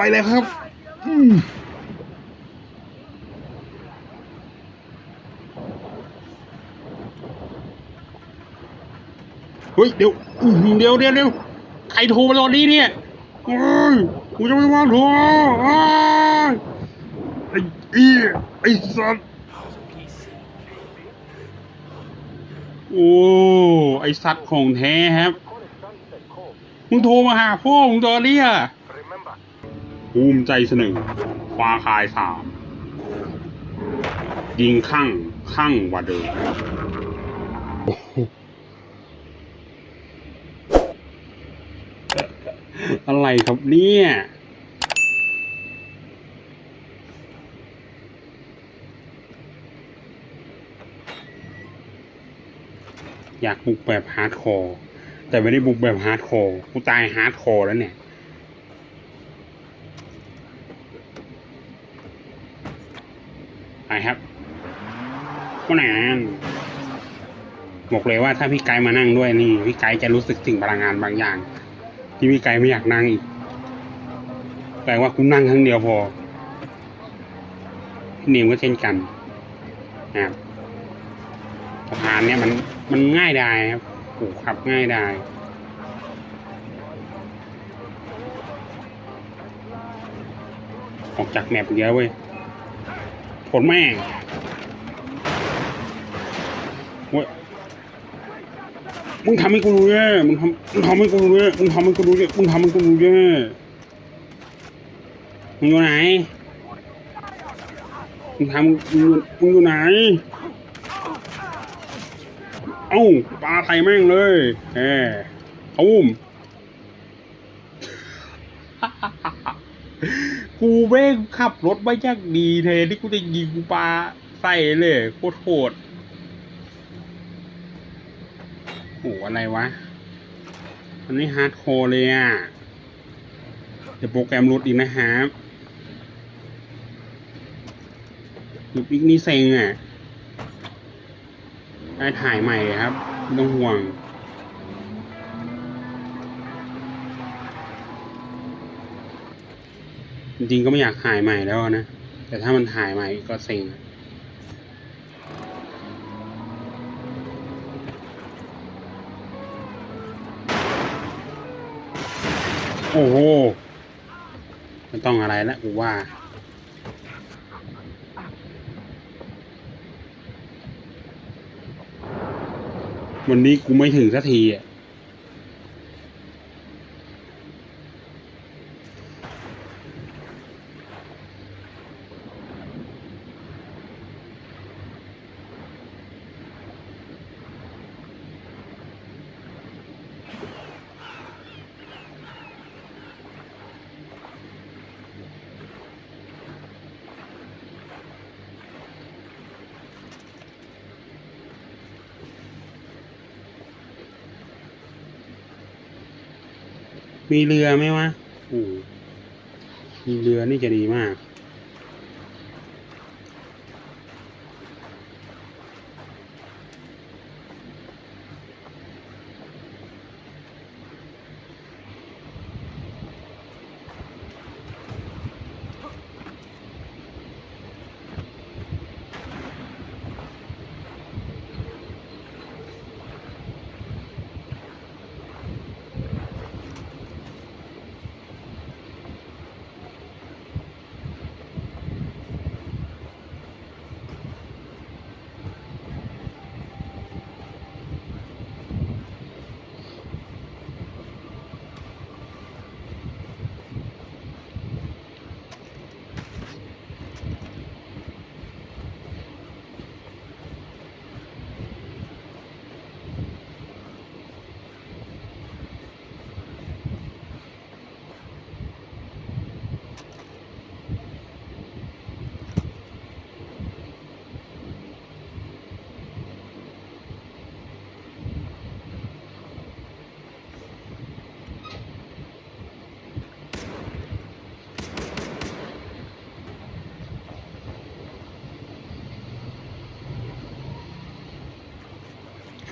ไปเลยครับเฮ้ยเดี๋ยวเดี๋ยวเดี๋ยวเดี๋ยวใครโทรมาตอนนี้เนี่ยเฮ้ยกูจะไม่ว่างโทรไอ้เอี้ยไอ้สัตว์โอ้ไอ้สัตว์ของแท้ครับ มึงโทรมาหาพ่อมึงตอนนี้อะ ภูมิใจเสนอควาคายสามยิงข้างข้างว่าเดิมอะไรครับเนี่ยอยากบุกแบบฮาร์ดคอร์แต่ไม่ได้บุกแบบฮาร์ดคอร์กูตายฮาร์ดคอร์แล้วเนี่ย ไปครับ ก็นานบอกเลยว่าถ้าพี่ไกด์มานั่งด้วยนี่พี่ไกด์จะรู้สึกถึงพลังงานบางอย่าง ที่พี่ไกด์ไม่อยากนั่งอีก แต่ว่าคุณนั่งครั้งเดียวพอพี่เนมก็เช่นกันนะครับสะพานเนี่ยมันมันง่ายไดายครับโอ้โหขับง่ายไดายออกจากแมปเยอะเว้ยผลแม่งเว้ย มึงทำให้กูรู้เย่มึงทำมึงทำให้กูรู้เย่มึงทำให้กูรู้เย่มึงทำให้กูรู้เย่มึงอยู่ไหน มึงทำมึงมึงอยู่ไหน เอ้าปลาไทยแม่งเลยแหมตุ้มกูเบ้งขับรถไม่ยากดีเทที่กูจะยิงกูปลาใส่เลยโคตรโหด โอ้อะไรวะมันนี่ฮาร์ดคอร์เลยอะ เดี๋ยวโปรแกรมรุดอีกนะครับหยุดอีกนี่เซ็งอะ ได้ถ่ายใหม่เลยครับ ไม่ต้องห่วงจริงๆก็ไม่อยากถ่ายใหม่แล้วนะ แต่ถ้ามันถ่ายใหม่ก็เซ็ง อ้โหไม่ต้องอะไรแล้วกูว่า วันนี้กูไม่ถึงสักทีอะ มีเรือไหมวะมีเรือนี่จะดีมาก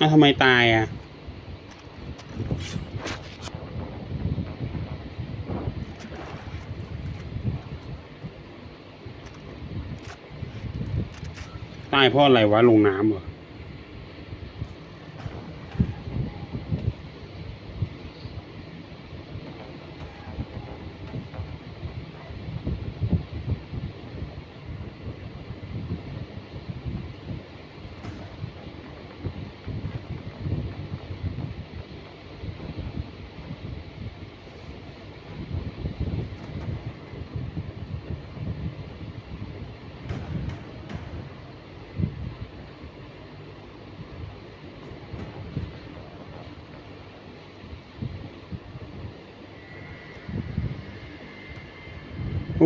าวทำไมตายอะ ตายเพราะอะไรวะลงน้ำเหรอ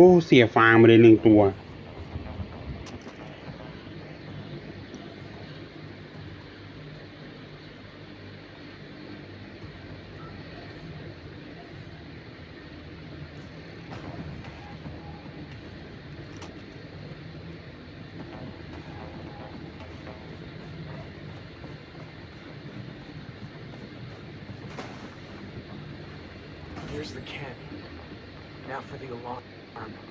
อ้ เสียฟางมาเลยหนึ่งตัว Here's the cannon. Now for the alarm. Amen.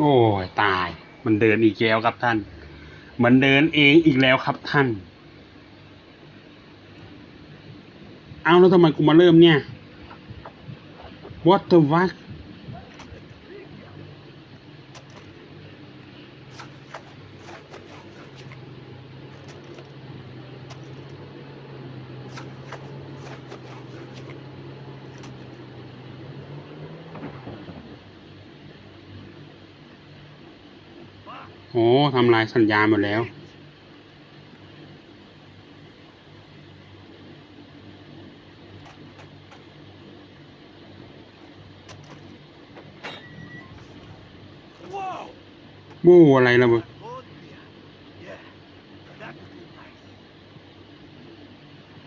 โอ้ยตาย มันเดินอีกแล้วครับท่าน มันเดินเองอีกแล้วครับท่าน เอาแล้วทำไมกูมาเริ่มเนี่ย What the fuck โอ้ทำลายสัญญาหมดแล้ว บู้อะไรระเบิด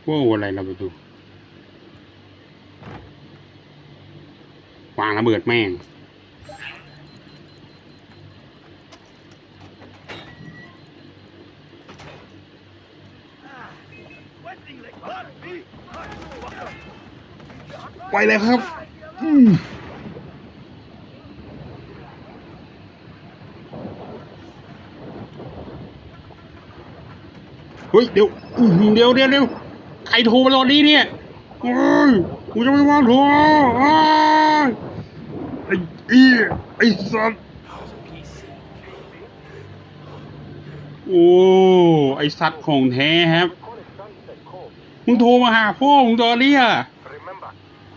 ว้าวอะไรระเบิดดูวางระเบิดแม่ง ไปเลยครับ อืมเฮ้ยเดี๋ยวเดี๋ยวเดี๋ยวเดี๋ยวใครโทรมาตอนนี้เนี่ยเฮ้ยกูจะไม่ว่างโทรอ้ไอ้อีไอ้สัตว์โอ้ไอ้สัตว์ของแท้ครับ มึงโทรมาหาพ่อมึงตอนนี้อะ Remember,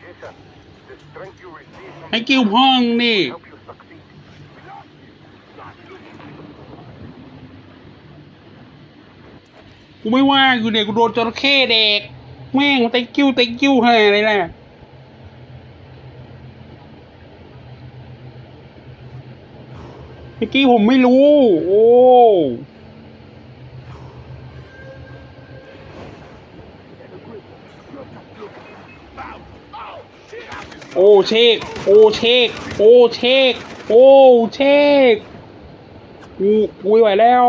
Jason, the strength you receive from ให้กิ้วพ่องนี่กูไม่ว่าอยู่เนี่ยกูโดนจระเข้เด็ก แม่งเต็กิ้วเต็กิ้วให้อะไรแหละเมื่อกี้ผมไม่รู้ โอ้ โอ้เชกโอ้เชกโอ้เชกโอ้เชกกูกูไหวแล้ว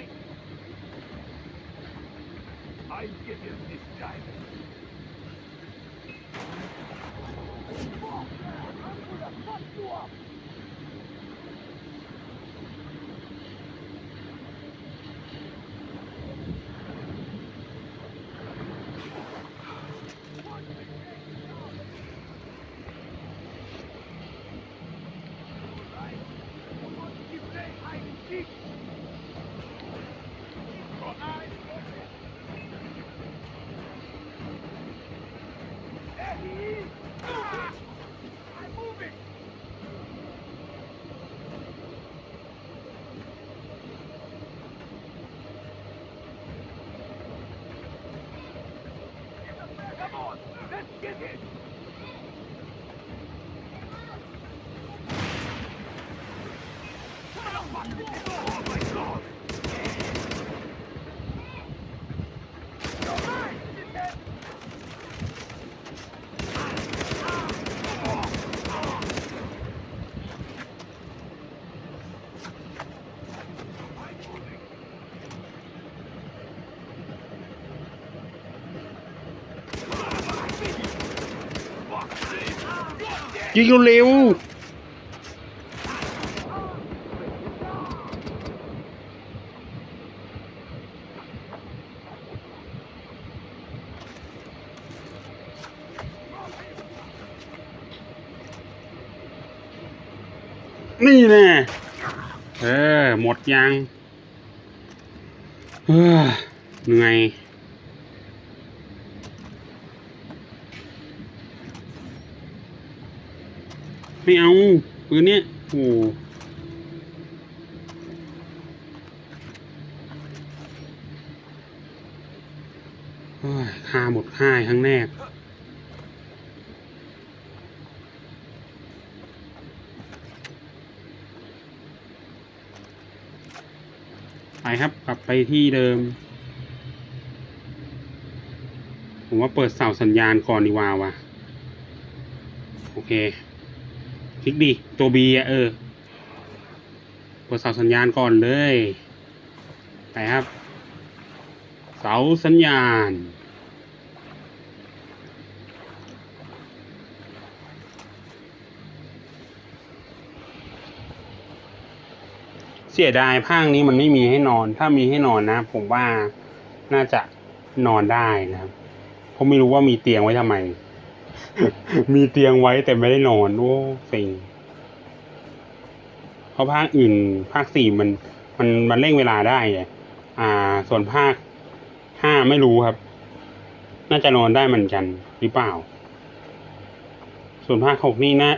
mine! I get him this time! Fuck! I'm gonna fuck you up! ยิงเร็วนี่แน่เออ หมดยังเฮ้อเหนื่อย ไม่เอาปืนเนี้ยโอ้ฆ่าหมดค่ายครั้งแรกไปครับกลับไปที่เดิม ผมว่าเปิดเสาสัญญาณก่อนดีกว่าวะโอเค คลิกดีตัวบีอะเออเปิดเสาสัญญาณก่อนเลยไปครับ เสาสัญญาณ เสียดายภาคนี้มันไม่มีให้นอน ถ้ามีให้นอนนะ ผมว่าน่าจะนอนได้นะครับเพราะไม่รู้ว่ามีเตียงไว้ทำไม มีเตียงไว้แต่ไม่ได้นอน โอ้สิงเพราะภาคอื่น ภาคสี่มัน มันมันเร่งเวลาได้ไงอ่า ส่วนภาคห้าไม่รู้ครับ น่าจะนอนได้เหมือนกันหรือเปล่า ส่วนภาคหกนี่นะ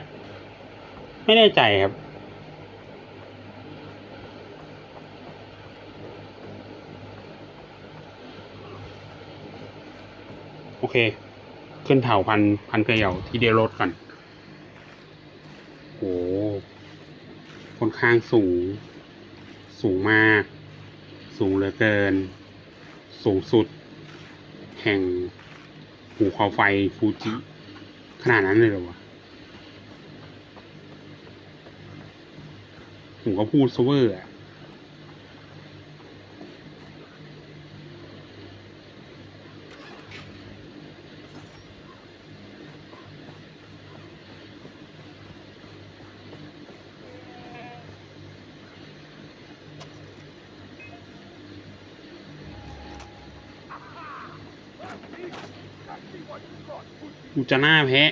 ไม่แน่ใจครับ โอเค ขึ้นเถาพันพันเกลียวที่เดียวรถก่อนโหค่อนข้างสูง สูงมาก สูงเหลือเกิน สูงสุด แห่งภูเขาไฟฟูจิ ขนาดนั้นเลยเหรอวะผมก็พูดซเวอร์อะ กู จะหน้าแพ้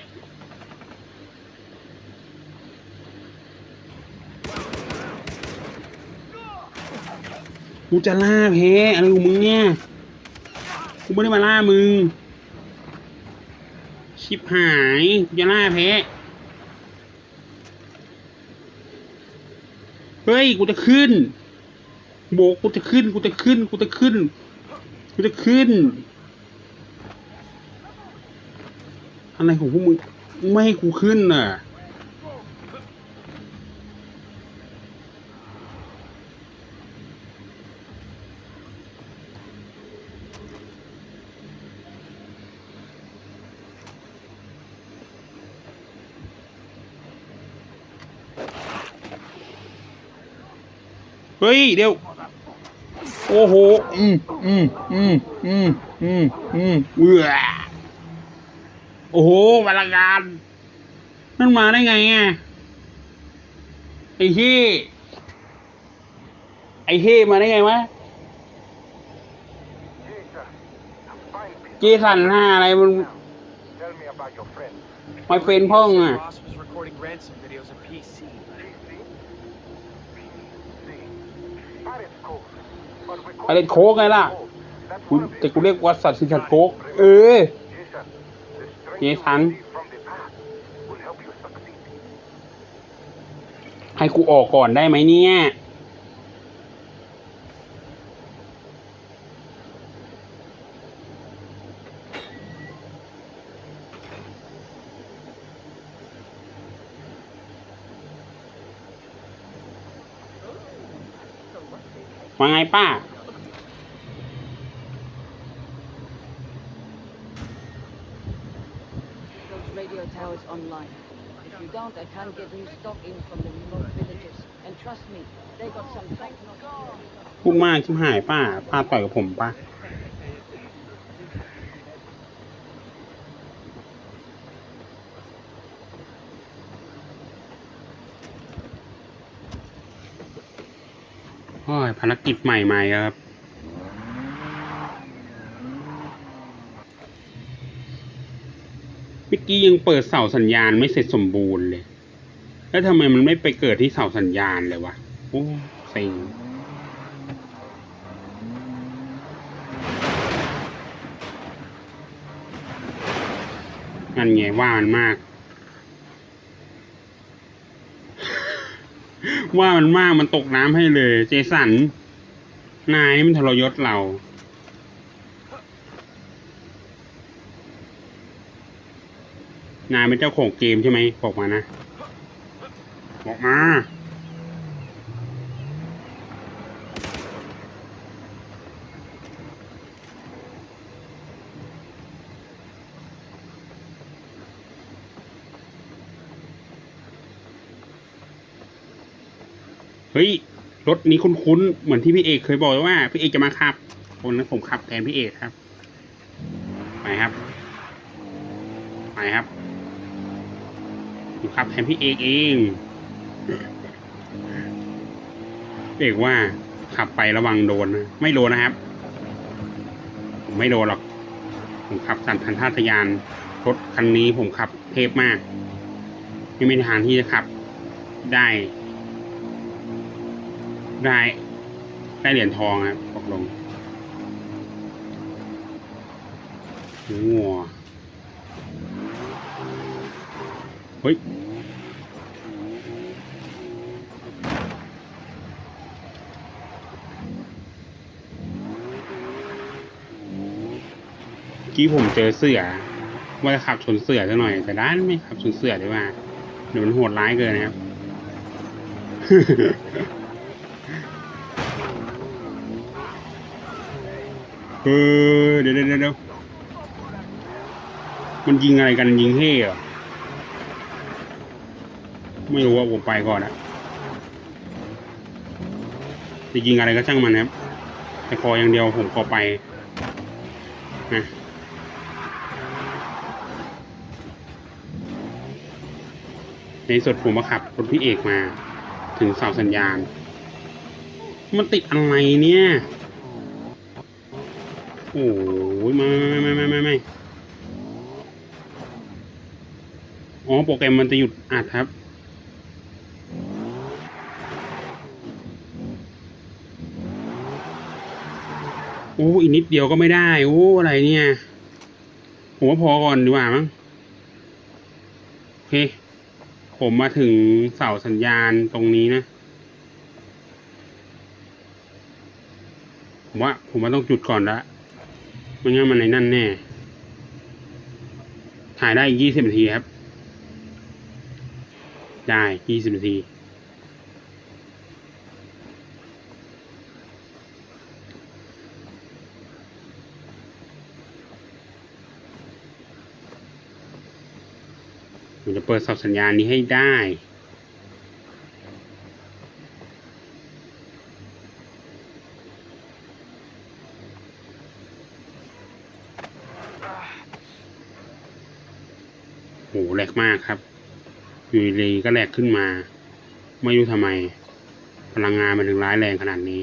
กูจะล่าแพ้อะไรของมึงเนี่ย กูไม่ได้มาล่ามึง ชิบหายกูจะล่าแพ้เฮ้ย กูจะขึ้น โบกกูจะขึ้น กูจะขึ้น กูจะขึ้น กูจะขึ้น อะไรของพวกมึงไม่ให้กูขึ้นน่ะเฮ้ย เดี๋ยว โอ้โห อืม อืม อืม อืม อืม อืมเอือ โอ้โหวรการนั่นมาได้ไงอะไอ้ที่ไอ้ที่มาได้ไงวะจีสันหน้าอะไรมันไม่เป็นพ่องอะ อะไรโค้กไงล่ะแต่กูเรียกว่าสัตว์สิชัดโคก เออ Jason, the strength you Jason. receive from the past will help you succeed. ให้กูออกก่อนได้ไหมเนี่ย ว่าไงป้า radio towers online. If you don't, I can't get new stock in from the remote villages. And trust me, they got some technology. พูดมากชิบหายป้าป้าต่อยกับผมป้า โอ้ยภารกิจใหม่มาอีกแล้วครับ เมื่อ กี้ยังเปิดเสาสัญญาณไม่เสร็จสมบูรณ์เลย แล้วทำไมมันไม่ไปเกิดที่เสาสัญญาณเลยวะ โอ้เซ็งนั่นไงว่ามันมาก ว่ามันมากมันตกน้ำให้เลย เจสัน นายมันทรยศเรา นายเป็นเจ้าของเกมใช่ไหมบอกมานะบอกมา เฮ้ย รถนี้คุ้นๆ เหมือนที่พี่เอกเคยบอกว่า พี่เอกจะมาขับวันนั้นผมขับแทนพี่เอกครับ ไปครับ ไปครับ ผมขับแทนพี่เอกเองเอกว่าขับไประวังโดนนะไม่โดนนะครับ ผมไม่โดนหรอก ผมขับสันทันท่าทยานรถคันนี้ผมขับเทพมาก ไม่มีทางที่จะขับได้ ได้ ได้เหรียญทองครับตกลงงัว เฮ้ยกี้ผมเจอเสือว่าจะขับชนเสือซะหน่อย แต่ด้านไม่ขับชนเสือดีกว่าเดี๋ยวมันโหดร้ายเกินนะครับ เออเดี๋ยวเดี๋ยวเดี๋ยวมันยิงอะไรกันยิงเฮ่เหรอ ไม่รู้ว่าผมไปก่อนอะจะยิงอะไรก็ช่างมันนะครับ แต่ขออย่างเดียวผมขอไปนะในสดผมมาขับรถพี่เอกมา ถึงเสาสัญญาณ มันติดอะไรเนี่ย โอ้ยไม่ไม่ไม่ไม่ไม่ไม่อ๋อ โปรแกรมมันจะหยุดอัดครับ อ้อีกนิดเดียวก็ไม่ได้โอ้อะไรเนี่ยผมว่าพอก่อนดีกว่ามั้งโอเค ผมมาถึงเสาสัญญาณตรงนี้นะ ผมว่าผมว่าต้องจุดก่อนละไม่งั้นมันในนั่นแน่ ถ่ายได้อีกยี่สิบนาทีครับ ได้ยี่สิบนาที ผมจะเปิดเสาสัญญาณนี้ให้ได้ โหแหลกมากครับอยู่ดีก็แหลกขึ้นมา ไม่รู้ทำไม พลังงานมันถึงร้ายแรงขนาดนี้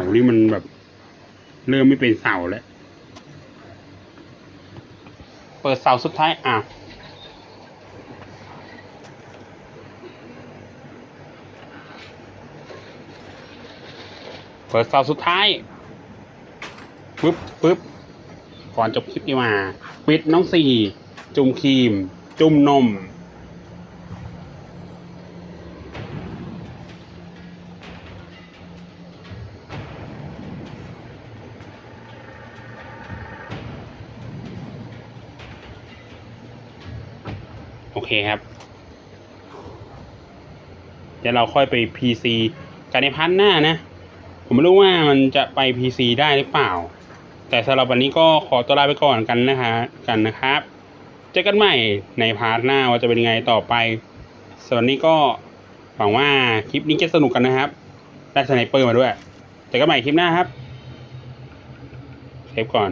านี่มันแบบ เริ่มไม่เป็นเสาแล้ว เปิดเสาสุดท้ายอ้าวเปิดเสาสุดท้ายปึ๊บปึ๊บก่อนจบคลิปนี้มา ปิดน้องสี่ จุ่มครีม จุ่มนม เคครับ เดี๋ยวเราค่อยไป PC กันในพันหน้านะ ผมไม่รู้ว่ามันจะไป PC ได้หรือเปล่า แต่สำหรับวันนี้ก็ขอตัวลาไปก่อนกันนะคะ กันนะครับเจอกันใหม่ในพาร์ทหน้าว่าจะเป็นยังไงต่อไปส่วนนี้ก็หวังว่าคลิปนี้จะสนุกกันนะครับ ได้สไนเปอร์มาด้วย เจอกันใหม่คลิปหน้าครับเซฟก่อน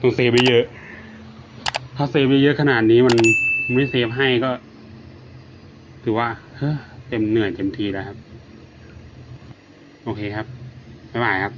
ต้องเซฟไปเยอะ ถ้าเซฟไปเยอะขนาดนี้มันไม่เซฟให้ก็ ถือว่าเฮ้เต็มเหนื่อยเต็มทีแล้วครับ โอเคครับ บ๊ายบายครับ